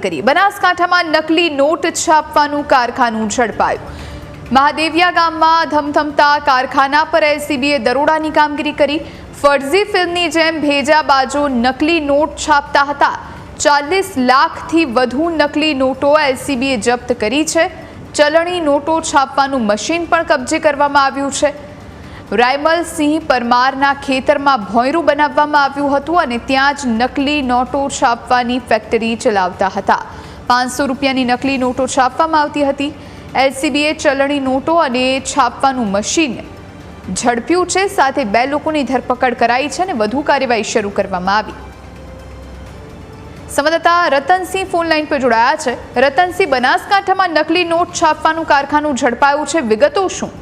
કરી બનાસકાંઠામાં નકલી નોટ છાપવાનું કારખાનું ઝડપાયું. મહાદેવિયા ગામમાં ધમધમતા કારખાના પર એલસીબીએ દરોડાની કામગીરી કરી. ફરઝી ફિલ્મની જેમ ભેજા બાજુ નકલી નોટ છાપતા હતા. ચાલીસ લાખથી વધુ નકલી નોટો એલસીબીએ જપ્ત કરી છે. ચલણી નોટો છાપવાનું મશીન પણ કબજે કરવામાં આવ્યું છે. રાયમલ સિંહ પરમારના ખેતરમાં ભોંયરું બનાવવામાં આવ્યું હતું અને ત્યાં જ નકલી નોટો છાપવાની ફેક્ટરી ચલાવતા હતા. પાંચસો રૂપિયાની નકલી નોટો છાપવામાં આવતી હતી. એલસીબીએ ચલણી નોટો અને છાપવાનું મશીન ઝડપ્યું છે. સાથે બે લોકોની ધરપકડ કરાઈ છે અને વધુ કાર્યવાહી શરૂ કરવામાં આવી. સંવાદદાતા રતનસિંહ ફોન લાઈન પર જોડાયા છે. રતનસિંહ બનાસકાંઠામાં નકલી નોટ છાપવાનું કારખાનું ઝડપાયું છે. વિગતો શું?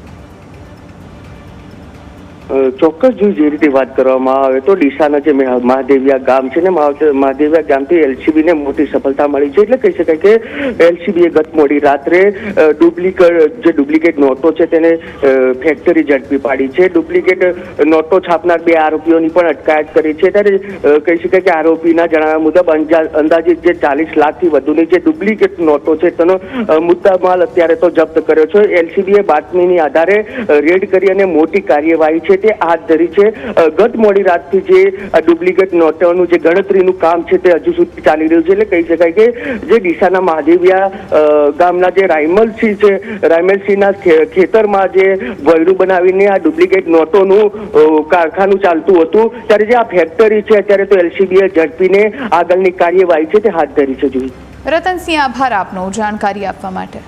ચોક્કસ જો જે રીતે વાત કરવામાં આવે તો ડીસાના જે મહા- મહાદેવિયા ગામ છે ને, મહા- મહાદેવિયા ગામથી એલસીબી ને મોટી સફળતા મળી છે. એટલે કહી શકાય કે એલસીબી એ ગત મોડી રાત્રે ડુપ્લિકેટ, જે ડુપ્લિકેટ નોટો છે તેને ફેક્ટરી ઝડપી પાડી છે. ડુપ્લિકેટ નોટો છાપનાર બે આરોપીઓની પણ અટકાયત કરી છે. ત્યારે કહી શકાય કે આરોપીના જણાવ્યા મુજબ અંદાજિત જે ચાલીસ લાખથી વધુની જે ડુપ્લિકેટ નોટો છે તેનો મુદ્દામાલ અત્યારે તો જપ્ત કર્યો છે. એલસીબીએ બાતમીની આધારે રેડ કરી અને મોટી કાર્યવાહી છે તે હાથ ધરી છે. ગત મોડી રાતથી જે ડુપ્લિકેટ નોટોનું જે ગણતરીનું કામ છે તે હજુ સુધી ચાલી રહ્યું છે. એટલે કહી શકાય કે જે ડીસાના મહાદેવિયા ગામના જે રાયમલસિંહ છે, રાયમલસિંહના ખેતરમાં જે વયરું બનાવીને આ ડુપ્લિકેટ નોટોનું કારખાનું ચાલતું હતું, ત્યારે જે આ ફેક્ટરી છે, અત્યારે તો એલસીબીએ ઝડપીને આગળની કાર્યવાહી છે તે હાથ ધરી છે. જોઈ રતનસિંહ, આભાર આપનો જાણકારી આપવા માટે.